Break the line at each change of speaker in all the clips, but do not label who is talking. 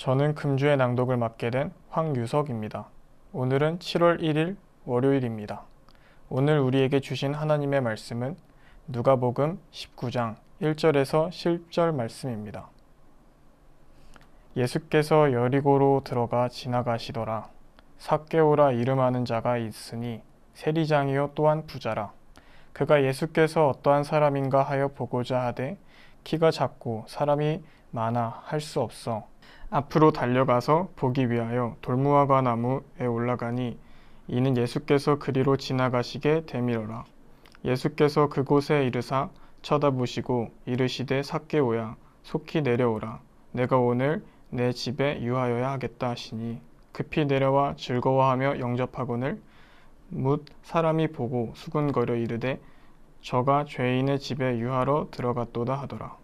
저는 금주의 낭독을 맡게 된 황유석입니다. 오늘은 7월 1일 월요일입니다. 오늘 우리에게 주신 하나님의 말씀은 누가복음 19장 1절에서 10절 말씀입니다. 예수께서 여리고로 들어가 지나가시더라. 삭개오라 이름하는 자가 있으니 세리장이요 또한 부자라. 그가 예수께서 어떠한 사람인가 하여 보고자 하되 키가 작고 사람이 많아 할 수 없어 앞으로 달려가서 보기 위하여 돌무화과 나무에 올라가니 이는 예수께서 그리로 지나가시게 되밀어라. 예수께서 그곳에 이르사 쳐다보시고 이르시되 삭개오야 속히 내려오라. 내가 오늘 내 집에 유하여야 하겠다 하시니 급히 내려와 즐거워하며 영접하거늘 묻 사람이 보고 수군거려 이르되 저가 죄인의 집에 유하러 들어갔도다 하더라.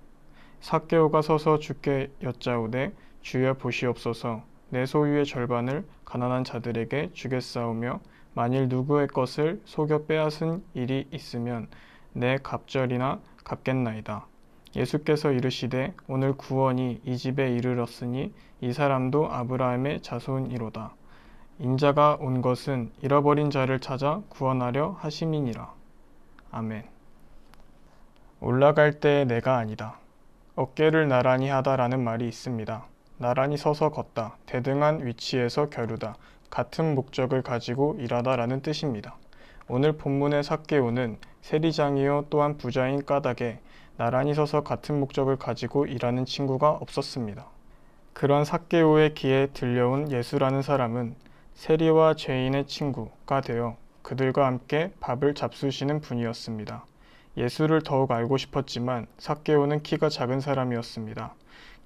삭개오가 서서 주께 여짜오되 주여 보시옵소서 내 소유의 절반을 가난한 자들에게 주겠사오며 만일 누구의 것을 속여 빼앗은 일이 있으면 내 갑절이나 갚겠나이다. 예수께서 이르시되 오늘 구원이 이 집에 이르렀으니 이 사람도 아브라함의 자손이로다. 인자가 온 것은 잃어버린 자를 찾아 구원하려 하심이니라. 아멘. 올라갈 때 내가 아니다. 어깨를 나란히 하다라는 말이 있습니다. 나란히 서서 걷다, 대등한 위치에서 겨루다, 같은 목적을 가지고 일하다라는 뜻입니다. 오늘 본문의 삭개오는 세리장이요 또한 부자인 까닭에 나란히 서서 같은 목적을 가지고 일하는 친구가 없었습니다. 그런 삭개오의 귀에 들려온 예수라는 사람은 세리와 죄인의 친구가 되어 그들과 함께 밥을 잡수시는 분이었습니다. 예수를 더욱 알고 싶었지만 삭개오는 키가 작은 사람이었습니다.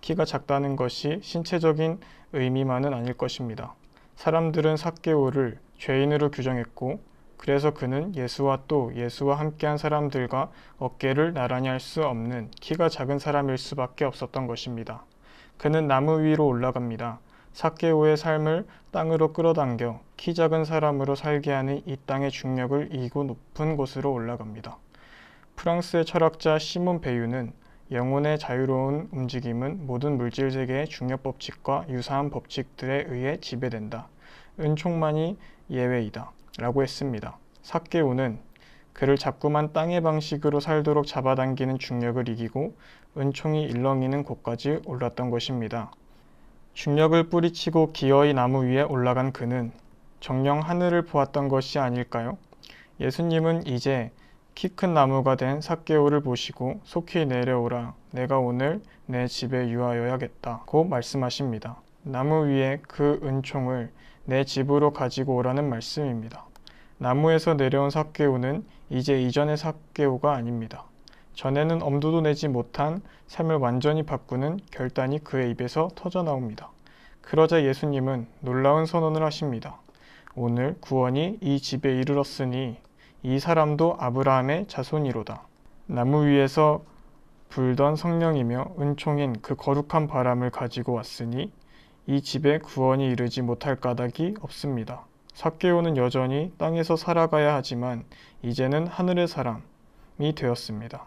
키가 작다는 것이 신체적인 의미만은 아닐 것입니다. 사람들은 삭개오를 죄인으로 규정했고 그래서 그는 예수와 또 예수와 함께한 사람들과 어깨를 나란히 할 수 없는 키가 작은 사람일 수밖에 없었던 것입니다. 그는 나무 위로 올라갑니다. 삭개오의 삶을 땅으로 끌어당겨 키 작은 사람으로 살게 하는 이 땅의 중력을 이기고 높은 곳으로 올라갑니다. 프랑스의 철학자 시몬 베유는 영혼의 자유로운 움직임은 모든 물질 세계의 중력 법칙과 유사한 법칙들에 의해 지배된다. 은총만이 예외이다. 라고 했습니다. 삭개오는 그를 자꾸만 땅의 방식으로 살도록 잡아당기는 중력을 이기고 은총이 일렁이는 곳까지 올랐던 것입니다. 중력을 뿌리치고 기어이 나무 위에 올라간 그는 정령 하늘을 보았던 것이 아닐까요? 예수님은 이제 키 큰 나무가 된 삭개오를 보시고 속히 내려오라 내가 오늘 내 집에 유하여야겠다고 말씀하십니다. 나무 위에 그 은총을 내 집으로 가지고 오라는 말씀입니다. 나무에서 내려온 삭개오는 이제 이전의 삭개오가 아닙니다. 전에는 엄두도 내지 못한 삶을 완전히 바꾸는 결단이 그의 입에서 터져 나옵니다. 그러자 예수님은 놀라운 선언을 하십니다. 오늘 구원이 이 집에 이르렀으니 이 사람도 아브라함의 자손이로다. 나무 위에서 불던 성령이며 은총인 그 거룩한 바람을 가지고 왔으니 이 집에 구원이 이르지 못할 까닭이 없습니다. 삭개오는 여전히 땅에서 살아가야 하지만 이제는 하늘의 사람이 되었습니다.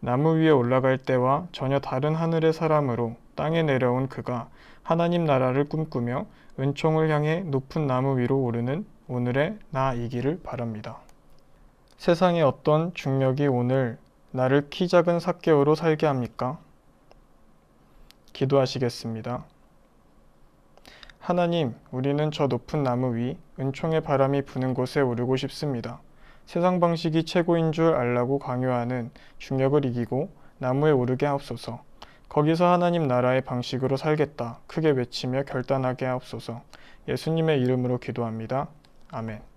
나무 위에 올라갈 때와 전혀 다른 하늘의 사람으로 땅에 내려온 그가 하나님 나라를 꿈꾸며 은총을 향해 높은 나무 위로 오르는 오늘의 나이기를 바랍니다. 세상의 어떤 중력이 오늘 나를 키 작은 삭개오로 살게 합니까? 기도하시겠습니다. 하나님, 우리는 저 높은 나무 위 은총의 바람이 부는 곳에 오르고 싶습니다. 세상 방식이 최고인 줄 알라고 강요하는 중력을 이기고 나무에 오르게 하옵소서. 거기서 하나님 나라의 방식으로 살겠다. 크게 외치며 결단하게 하옵소서. 예수님의 이름으로 기도합니다. 아멘.